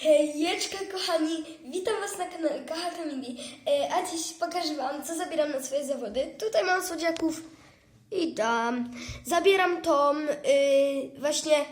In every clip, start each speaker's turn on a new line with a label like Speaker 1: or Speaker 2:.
Speaker 1: Hejeczka kochani, witam was na kanale Kochata Midi, e, a dziś pokażę wam co zabieram na swoje zawody. Tutaj mam słodziaków i tam. Zabieram tą y, właśnie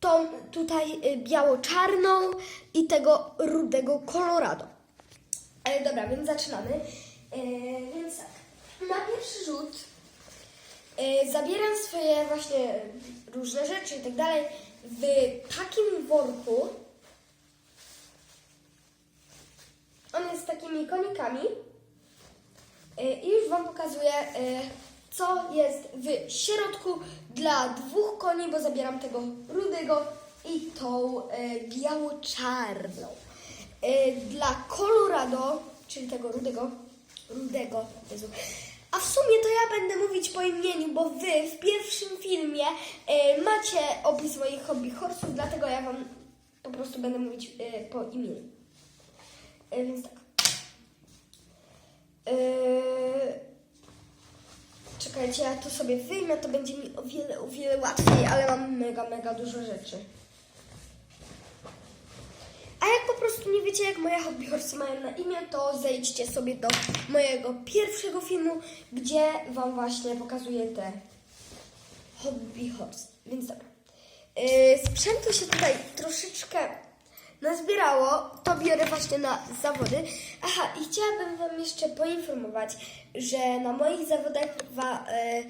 Speaker 1: tą tutaj y, biało-czarną i tego rudego Colorado. E, dobra, więc zaczynamy. E, więc tak, na pierwszy rzut e, zabieram swoje właśnie różne rzeczy i tak dalej w takim worku. On jest z takimi konikami. E, I już Wam pokazuję, e, co jest w środku dla dwóch koni, bo zabieram tego rudego i tą e, biało-czarną. Dla Colorado, czyli tego rudego, rudego, Jezu. A w sumie to ja będę mówić po imieniu, bo Wy w pierwszym filmie macie opis moich hobby horsów, dlatego ja Wam po prostu będę mówić po imieniu. Więc tak. Yy, Czekajcie, ja to sobie wyjmę, to będzie mi o wiele, o wiele łatwiej, ale mam mega, mega dużo rzeczy. A jak po prostu nie wiecie, jak moje hobby horsy mają na imię, to zejdźcie sobie do mojego pierwszego filmu, gdzie Wam właśnie pokazuję te hobby horse. Więc dobra. Yy, sprzętu się tutaj troszeczkę nazbierało. To biorę właśnie na zawody. Aha, i chciałabym Wam jeszcze poinformować, że na moich zawodach wa, e,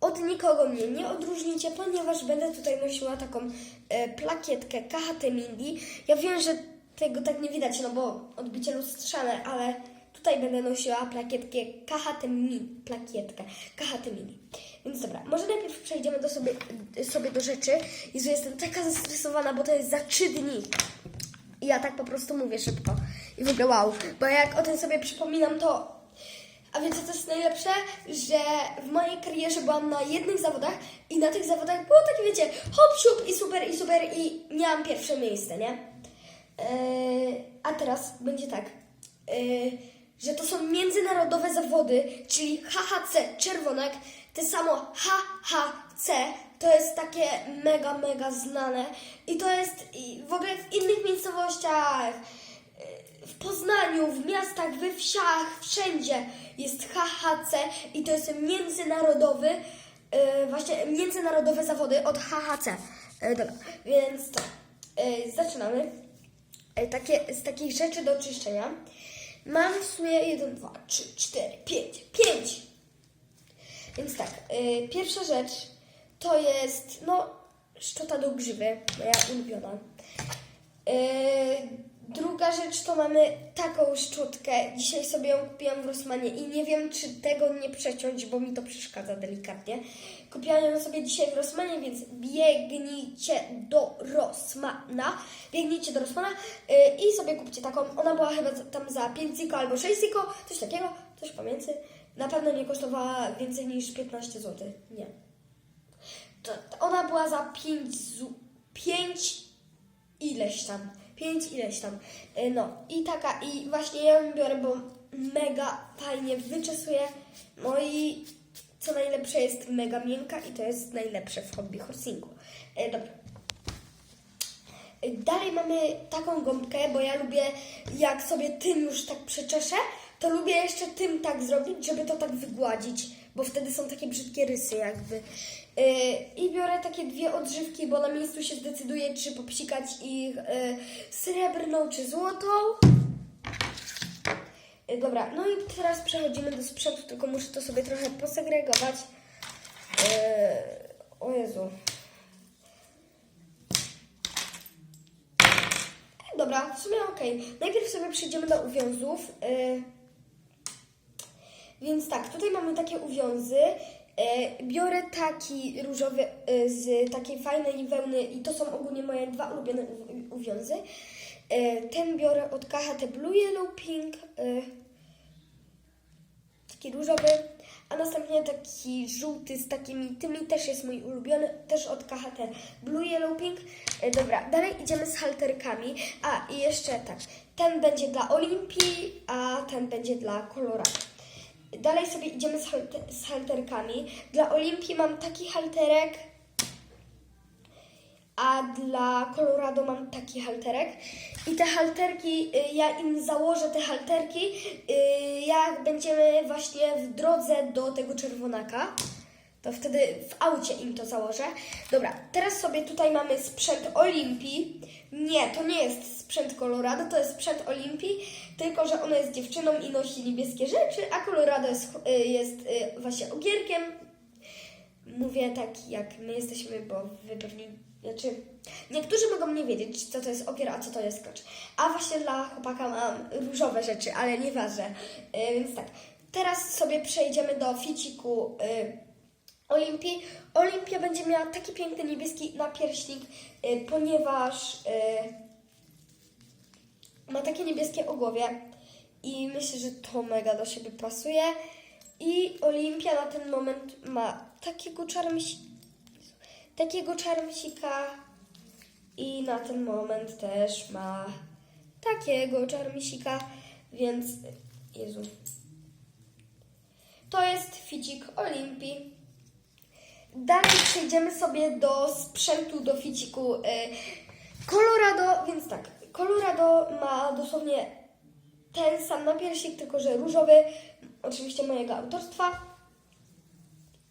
Speaker 1: od nikogo mnie nie odróżnicie, ponieważ będę tutaj nosiła taką e, plakietkę KHT Mindy. Ja wiem, że tego tak nie widać, no bo odbicie lustrzane, ale tutaj będę nosiła plakietkę KHT Mindy. Plakietkę KHT Mindy. Więc dobra, może najpierw przejdziemy do sobie, sobie do rzeczy. Jezu, jestem taka zestresowana, bo to jest za trzy dni. I ja tak po prostu mówię szybko. I w ogóle wow. Bo jak o tym sobie przypominam, to... A wiecie, co jest najlepsze? Że w mojej karierze byłam na jednych zawodach i na tych zawodach było takie, wiecie, hop, siup i super, i super i miałam pierwsze miejsce, nie? Eee, a teraz będzie tak, eee, że to są międzynarodowe zawody, czyli HHC Czerwonek, te samo HHC, to jest takie mega, mega znane i to jest w ogóle w innych miejscowościach, w Poznaniu, w miastach, we wsiach, wszędzie jest HHC i to jest międzynarodowy, e, właśnie międzynarodowe zawody od HHC. E, dobra, więc to e, zaczynamy. Takie, z takich rzeczy do czyszczenia. Mam w sumie 1, 2, 3, 4, 5, 5. Więc tak, pierwsza rzecz to jest, no, szczota do grzywy, moja ulubiona. Yy, druga rzecz to mamy taką szczotkę. Dzisiaj sobie ją kupiłam w Rossmanie i nie wiem, czy tego nie przeciąć, bo mi to przeszkadza delikatnie. Kupiłam ją sobie dzisiaj w Rossmanie, więc biegnijcie do Rossmana. Biegnijcie do Rossmana yy, i sobie kupcie taką. Ona była chyba tam za 5 ziko albo 6 ziko, coś takiego, coś pomiędzy. Na pewno nie kosztowała więcej niż 15 zł. Nie. To, to ona była za 5 zu, 5 ileś tam. 5 ileś tam. Y, No i taka, i właśnie ja ją biorę, bo mega fajnie wyczesuje. No i co najlepsze jest mega miękka i to jest najlepsze w hobby horsingu. Y, Dobra. Y, Dalej mamy taką gąbkę, bo ja lubię, jak sobie tym już tak przeczeszę, to lubię jeszcze tym tak zrobić, żeby to tak wygładzić, bo wtedy są takie brzydkie rysy jakby. I biorę takie dwie odżywki, bo na miejscu się zdecyduję, czy popsikać ich yy, srebrną czy złotą. Yy, dobra, no i teraz przechodzimy do sprzętu, tylko muszę to sobie trochę posegregować. Yy, o Jezu. Dobra, w sumie okej. Najpierw sobie przejdziemy do uwiązów. Więc tak, tutaj mamy takie uwiązy. E, biorę taki różowy e, z takiej fajnej wełny i to są ogólnie moje dwa ulubione uwiązy. E, ten biorę od KHT Blue Yellow Pink. Taki różowy. A następnie taki żółty z takimi, tymi też jest mój ulubiony, też od KHT Blue Yellow Pink. Dobra, dalej idziemy z halterkami. A i jeszcze tak, ten będzie dla Olimpii, a ten będzie dla Colorado. Dalej sobie idziemy z, halte- z halterkami. Dla Olimpii mam taki halterek, a dla Colorado mam taki halterek. I te halterki, y, ja im założę te halterki, y, jak będziemy właśnie w drodze do tego czerwonaka. To wtedy w aucie im to założę. Dobra, teraz sobie tutaj mamy sprzęt Olimpii. Nie, to nie jest sprzęt Colorado, to jest sprzęt Olimpii, tylko że ona jest dziewczyną i nosi niebieskie rzeczy, a Colorado jest, y, jest y, właśnie ogierkiem. Mówię tak, jak my jesteśmy, bo wy pewnie, znaczy, niektórzy mogą nie wiedzieć, co to jest ogier, a co to jest klacz. A właśnie dla chłopaka mam różowe rzeczy, ale nieważne. Y, więc tak, teraz sobie przejdziemy do ficiku y, Olimpii. Olimpia będzie miała taki piękny niebieski napierśnik, y, ponieważ y, ma takie niebieskie ogłowie i myślę, że to mega do siebie pasuje. I Olimpia na ten moment ma takiego czarmsi, takiego czarmsika i na ten moment też ma takiego czarmsika, więc Jezu. To jest ficik Olimpii. Dalej przejdziemy sobie do sprzętu, do ficiku y, Colorado, więc tak, Colorado ma dosłownie ten sam napiersik, tylko że różowy, oczywiście mojego autorstwa.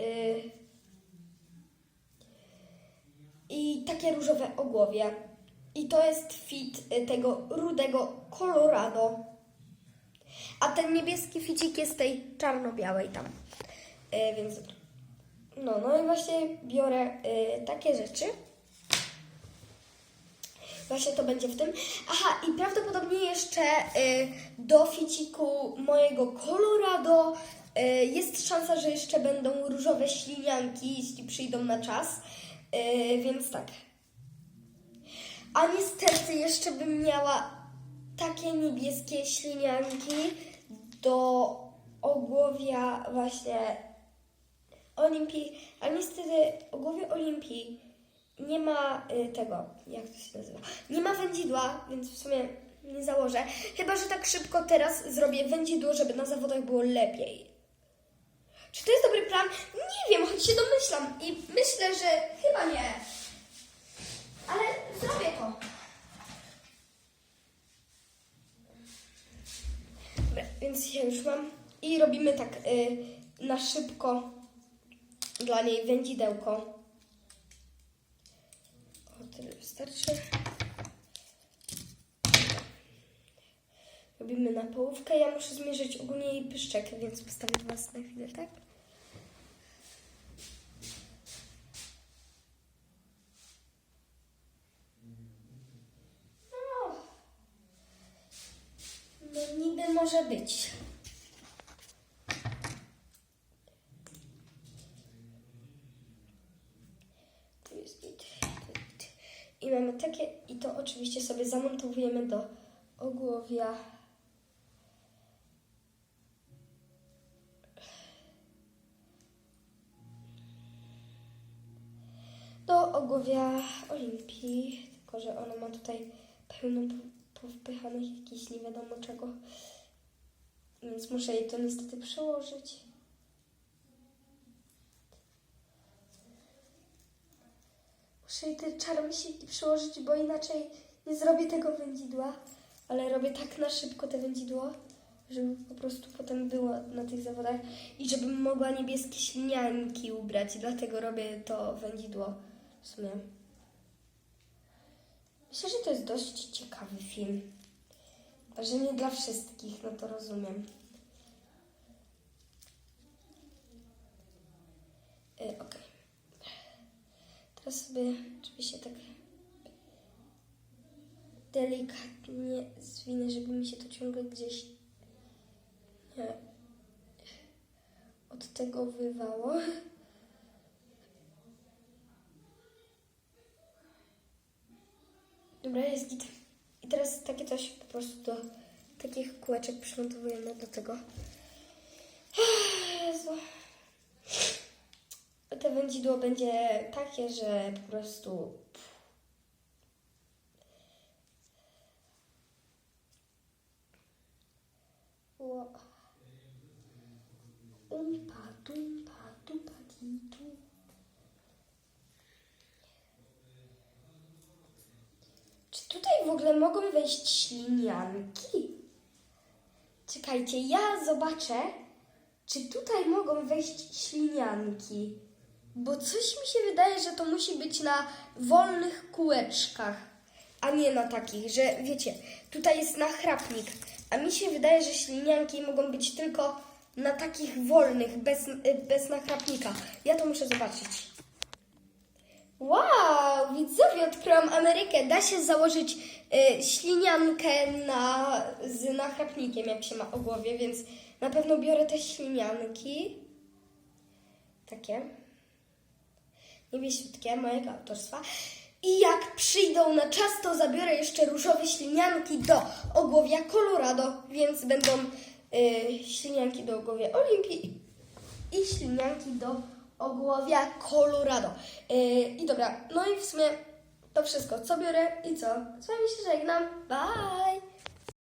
Speaker 1: Y, I takie różowe ogłowie. I to jest fit y, tego rudego Colorado. A ten niebieski ficik jest tej czarno-białej tam. Więc. No, no i właśnie biorę y, takie rzeczy. Właśnie to będzie w tym. Aha, i prawdopodobnie jeszcze y, do ficiku mojego Colorado y, jest szansa, że jeszcze będą różowe ślinianki, jeśli przyjdą na czas. Y, więc tak. A niestety jeszcze bym miała takie niebieskie ślinianki do ogłowia właśnie Olimpii, ale niestety o głowie Olimpii nie ma y, tego, jak to się nazywa, nie ma wędzidła, więc w sumie nie założę. Chyba, że tak szybko teraz zrobię wędzidło, żeby na zawodach było lepiej. Czy to jest dobry plan? Nie wiem, choć się domyślam i myślę, że chyba nie. Ale zrobię to. Dobra, więc ja już mam. I robimy tak y, na szybko dla niej wędzidełko. O, tyle wystarczy. Robimy na połówkę. Ja muszę zmierzyć ogólnie jej pyszczek, więc postawię Was na chwilę, tak? No, no niby może być. Tu jest git, tu jest git. I mamy takie, i to oczywiście sobie zamontowujemy do ogłowia. Do ogłowia Olimpii, tylko że ona ma tutaj pełno po- powpychanych jakichś nie wiadomo czego. Więc muszę jej to niestety przełożyć. Muszę jej te czarmsiki przyłożyć, bo inaczej nie zrobię tego wędzidła. Ale robię tak na szybko te wędzidło, żeby po prostu potem było na tych zawodach i żebym mogła niebieskie ślinianki ubrać. Dlatego robię to wędzidło w sumie. Myślę, że to jest dość ciekawy film. Że nie dla wszystkich, no to rozumiem. Y, Okej. Teraz sobie oczywiście tak delikatnie zwinę, żeby mi się to ciągle gdzieś nie od tego wywało. Dobra, jest git. I teraz takie coś po prostu do takich kółeczek przymontowujemy do tego. Jezu. Te wędzidło będzie takie, że po prostu di, du. w ogóle mogą wejść ślinianki? Czekajcie, ja zobaczę, czy tutaj mogą wejść ślinianki. Bo coś mi się wydaje, że to musi być na wolnych kółeczkach, a nie na takich, że wiecie, tutaj jest nachrapnik, a mi się wydaje, że ślinianki mogą być tylko na takich wolnych, bez, y, bez nachrapnika. Ja to muszę zobaczyć. Wow, widzowie, odkryłam Amerykę. Da się założyć y, śliniankę na, z nachrapnikiem, jak się ma o głowie, więc na pewno biorę te ślinianki. Takie. Niebiesiutkie, mojego autorstwa. I jak przyjdą na czas, to zabiorę jeszcze różowe ślinianki do ogłowia Colorado, więc będą y, ślinianki do ogłowia Olimpii i ślinianki do ogłowia Colorado. Yy, I dobra, no i w sumie to wszystko, co biorę i co. Z wami się żegnam. Bye!